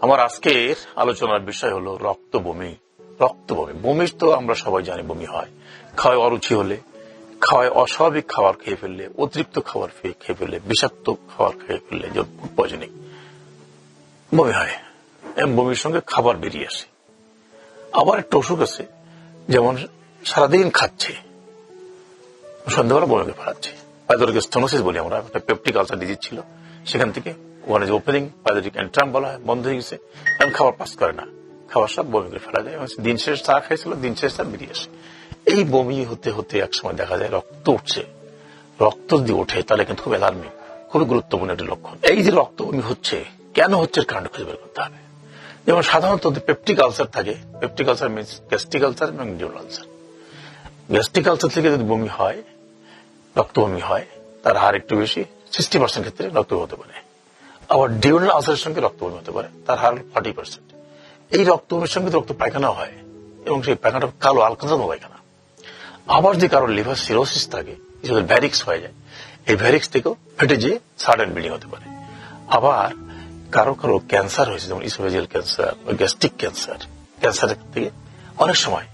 আমার আজকের আলোচনার বিষয় হলো রক্ত বমি। রক্ত বমি। বমি তো আমরা সবাই জানি বমি হয়। খাওয়ায় অরুচি হলে, খাওয়ায় অস্বাভাবিক খাবার খেয়ে ফেললে অতিরিক্ত খাবার খেয়ে ফেললে, বিষাক্ত খাবার খেয়ে ফেললে যেমন ফুড বমি হয়। বমির সঙ্গে খাবার বেরিয়ে আসে। আবার একটা অসুখ আছে যেমন সারাদিন খাচ্ছে। সন্ধ্যাবেলা বমিকে ফেলাচ্ছে পাইদরিক স্তনোসিস বলি আমরা পেপটিক আলসার ডিজিজ ছিল, সেখান থেকে ওখানে যে ওপেনিং পাইদরিক এন্ট্রাম বলা হয় বন্ধ হয়ে গেছে এখন খাবার পাস করে না। খাবার সব বমি করে ফেলা যায়। দিন শেষ চা খাইছিল, দিন শেষ তার বেরিয়ে আসে। এই বমি হতে হতে একসময় দেখা যায় রক্ত উঠছে। রক্ত যদি ওঠে, তাহলে কিন্তু খুব অ্যালার্মিং খুবই গুরুত্বপূর্ণ একটি লক্ষণ। এই যে রক্ত বমি হচ্ছে, কেন হচ্ছে এর কারণটা খুঁজে বের করতে হবে? যেমন সাধারণত পেপটিক আলসার থাকে peptic ulcer means gastric ulcer এবং ডিউল আলসার গ্যাস্ট্রিক আলসার থেকে যদি বমি হয়, রক্ত বমি হয়, তার হার একটু বেশি সিক্সটি পার্সেন্ট ক্ষেত্রে রক্ত হতে পারে আবার ডিউনাল আলসারের সঙ্গে রক্ত বমি হতে পারে। তার হার ফর্টি পার্সেন্ট এই রক্ত বমির সঙ্গে রক্ত পায়খানা হয় এবং সেই পায়খানাটা কালো আলকাতম পায়খানা। আবার যে কারোর লিভার সিরোসিস থাকে যদি ভ্যারিক্স হয়ে যায়, এই ভ্যারিক্স থেকেও ফেটে যেয়ে সাডেন ব্লিডিং হতে পারে। আবার কারও কারও ক্যান্সার হয়েছে, যেমন ইসোভেজিয়াল ক্যান্সার গ্যাস্ট্রিক ক্যান্সার ক্যান্সারের থেকে অনেক সময়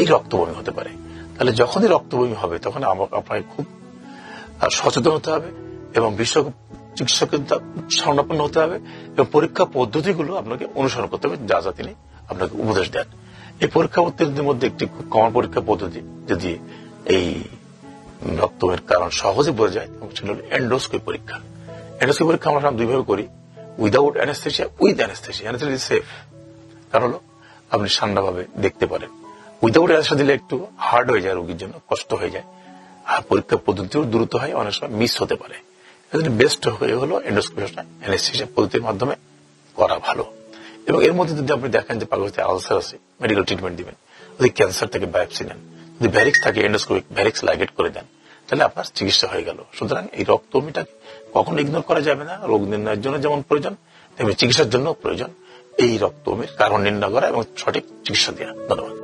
এই রক্তবমি হতে পারে। তাহলে যখনই রক্তবমি হবে, তখন আপনাকে খুব সচেতন হতে হবে এবং বিশ্ব চিকিৎসকের দ্বা- শরণাপন্ন হতে হবে এবং পরীক্ষা পদ্ধতিগুলো আপনাকে অনুসরণ করতে হবে, যা যা তিনি আপনাকে উপদেশ দেন। এই পরীক্ষা পদ্ধতির মধ্যে একটি কমন পরীক্ষা পদ্ধতি যদি এই রক্তমের কারণ সহজে বোঝা যায়, এবং সেটা হলো এন্ডোস্কোপি পরীক্ষা। এন্ডোস্কোপি পরীক্ষা আমরা দুইভাবে করি without anaesthesia with anaesthesia anaesthesia safe কারণ হলো, আপনি ঠান্ডাভাবে দেখতে পারেন। উইদাউট অ্যানেস্থেশিয়া দিলে একটু হার্ড হয়ে যায় রোগীর জন্য, কষ্ট হয়ে যায়। আর পরীক্ষা পদ্ধতিও দ্রুত হয়, অনেক সময় মিস হতে পারে। বেস্ট হয়ে হলো এন্ডোস্কোপিটা অ্যানেস্থেশিয়া পদ্ধতির মাধ্যমে করা ভালো। এবং এর মধ্যে যদি আপনি দেখেন যে পাগলতে আলসার আছে মেডিকেল ট্রিটমেন্ট দিবেন, যদি ক্যান্সার থেকে বায়োপসি নেন, যদি ভ্যারিক্স থাকে এন্ডোস্কোপিক ভ্যারিক্স লাইগেট করে দেন, তাহলে আপনার চিকিৎসা হয়ে গেল। সুতরাং এই রক্তমিটাকে কখনো ইগনোর করা যাবে না, রোগ নির্ণয়ের জন্য যেমন প্রয়োজন, তেমনি চিকিৎসার জন্য প্রয়োজন এই রক্তমির কারণ নির্ণয় করা এবং সঠিক চিকিৎসা দেওয়া। ধন্যবাদ।